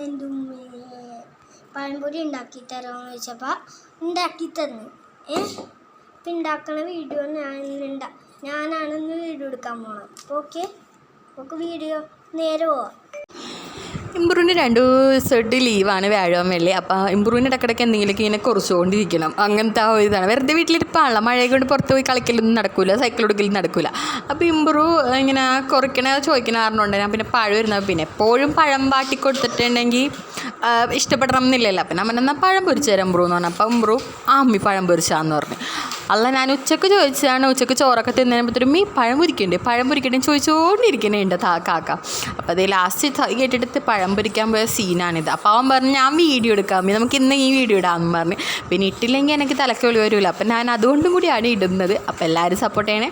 എന്തുമ്മേ പഴംപൊരി ഉണ്ടാക്കി തരാമെന്ന് ചോദിച്ചപ്പോൾ ഉണ്ടാക്കി തന്നു ഏ? ഇപ്പം ഉണ്ടാക്കണ വീഡിയോ ഞാൻ ഞാനാണെന്ന് വീഡിയോ എടുക്കാൻ പോണം അപ്പോൾ ഓക്കെ നമുക്ക് വീഡിയോ നേരെ പോവാം. ഇമ്പ്രൂവിന് രണ്ട് ദിവസമായിട്ട് ലീവാണ് വ്യാഴം വെള്ളി അപ്പോൾ ഇമ്പ്രൂവിന് ഇടക്കിടയ്ക്ക് എന്തെങ്കിലുമൊക്കെ ഇങ്ങനെ കുറച്ചുകൊണ്ടിരിക്കണം. അങ്ങനത്തെ ആ ഒരു ഇതാണ്. വെറുതെ വീട്ടിലിരിപ്പാണല്ലോ. മഴയെ കൊണ്ട് പുറത്ത് പോയി കളിക്കലൊന്നും നടക്കില്ല സൈക്കിൾ എടുക്കലും നടക്കില്ല അപ്പോൾ ഇമ്പ്രൂ ഇങ്ങനെ കുറയ്ക്കണ ചോദിക്കണ കാരണമുണ്ട്. ഞാൻ പിന്നെ പഴം ഇരുന്നത് പിന്നെ എപ്പോഴും പഴം വാട്ടി കൊടുത്തിട്ടുണ്ടെങ്കിൽ ഇഷ്ടപ്പെടണം എന്നില്ലല്ലോ. അപ്പം നമ്മൾ എന്നാൽ പഴം പൊരിച്ചു തരാം ഇമ്പ്രൂ എന്ന് പറഞ്ഞു. അപ്പോൾ ആ അമ്മി പഴം പൊരിച്ചാന്ന് പറഞ്ഞു. അല്ല ഞാൻ ഉച്ചയ്ക്ക് ചോദിച്ചതാണ്. ഉച്ചയ്ക്ക് ചോറൊക്കെ തിന്നതിനപ്പോഴത്തേക്കും മീ പഴം പൊരിക്കണ്ടേ. പഴം പൊരിക്കണ്ടേ ചോദിച്ചുകൊണ്ടിരിക്കണേണ്ട് താ കാക്ക. അപ്പോൾ അത് ലാസ്റ്റ് കേട്ടിട്ട് പഴം പൊരിക്കാൻ പോയ സീനാണിത്. അപ്പോൾ അവൻ പറഞ്ഞു ഞാൻ വീഡിയോ എടുക്കാം. നമുക്ക് ഇന്ന് ഈ വീഡിയോ ഇടാമെന്ന് പറഞ്ഞ്. പിന്നെ ഇട്ടില്ലെങ്കിൽ എനിക്ക് തലക്ക് വിളി വരില്ല അപ്പം ഞാൻ അതുകൊണ്ടും കൂടിയാണ് ഇടുന്നത്. അപ്പോൾ എല്ലാവരും സപ്പോർട്ട് ചെയ്യണേ.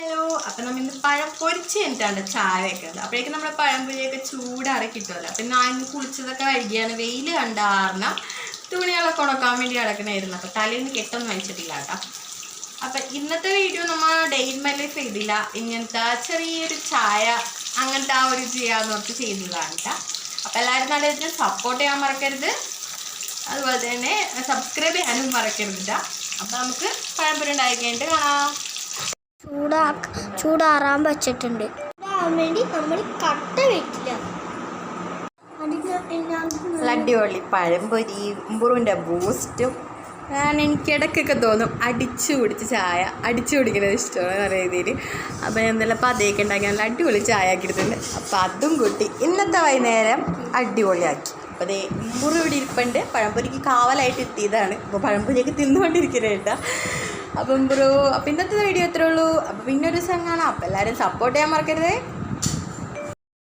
ഹലോ അപ്പം നമ്മൾ ഇന്ന് പഴം പൊരിച്ച് കഴിഞ്ഞിട്ടാണ് ചായ വെക്കുന്നത്. അപ്പോഴേക്കും നമ്മുടെ പഴംപൊരിയൊക്കെ ചൂടാറി കിട്ടുമല്ലോ അപ്പം ഞാൻ കുളിച്ചതൊക്കെ കഴുകിയാണ്. വെയിൽ കണ്ട കാരണം തുണികളൊക്കെ ഉണക്കാൻ വേണ്ടി കിടക്കണമായിരുന്നു അപ്പോൾ തലേന്ന് കെട്ടൊന്നും വെച്ചിട്ടില്ല കേട്ടോ. അപ്പം ഇന്നത്തെ വീഡിയോ നമ്മൾ ഡേ ഇൻ മൈ ലൈഫ് ചെയ്തില്ല. ഇങ്ങനത്തെ ചെറിയൊരു ചായ അങ്ങനത്തെ ആ ഒരു ചെയ്യാന്ന് ഓർത്ത് ചെയ്തതാണ് കേട്ടോ. അപ്പം എല്ലാവരും നല്ല ഇതിന് സപ്പോർട്ട് ചെയ്യാൻ മറക്കരുത്. അതുപോലെ തന്നെ സബ്സ്ക്രൈബ് ചെയ്യാനും മറക്കരുത് കേട്ടോ. അപ്പം നമുക്ക് പഴംപൊരി ഉണ്ടായി കാണാം. ചൂടാ ചൂടാറാൻ വെച്ചിട്ടുണ്ട്. വേണ്ടി നമ്മൾ കട്ട വെക്കില്ല അടിപൊളി. പഴംപൊരി ഉമ്പുറുവിന്റെ ബൂസ്റ്റും ഞാൻ എനിക്ക് ഇടയ്ക്കൊക്കെ തോന്നും അടിച്ചു കുടിച്ച് ചായ അടിച്ചു കുടിക്കുന്നത് ഇഷ്ടമാണ് നല്ല രീതിയിൽ. അപ്പോൾ ഞാൻ ഇന്നലെ പതയൊക്കെ ഉണ്ടാക്കി നല്ല അടിപൊളി ചായ ആക്കിയിട്ടുണ്ട് അപ്പോൾ അതും കൂട്ടി ഇന്നത്തെ വൈകുന്നേരം അടിപൊളിയാക്കി. അപ്പോൾ അതേ ഉമ്പുറു ഇവിടെ ഇരിപ്പുണ്ട്. പഴംപൊരിക്ക് കാവലായിട്ട് എത്തിയതാണ്. അപ്പോൾ പഴംപൊരിയൊക്കെ തിന്നുകൊണ്ടിരിക്കുന്നുണ്ട് അപ്പം ബ്രോ അപ്പം ഇന്നത്തെ വീഡിയോ എത്രയുള്ളൂ അപ്പോൾ പിന്നെ ഒരു ദിവസം കാണാം. അപ്പോൾ എല്ലാവരും സപ്പോർട്ട് ചെയ്യാൻ മറക്കരുതേ.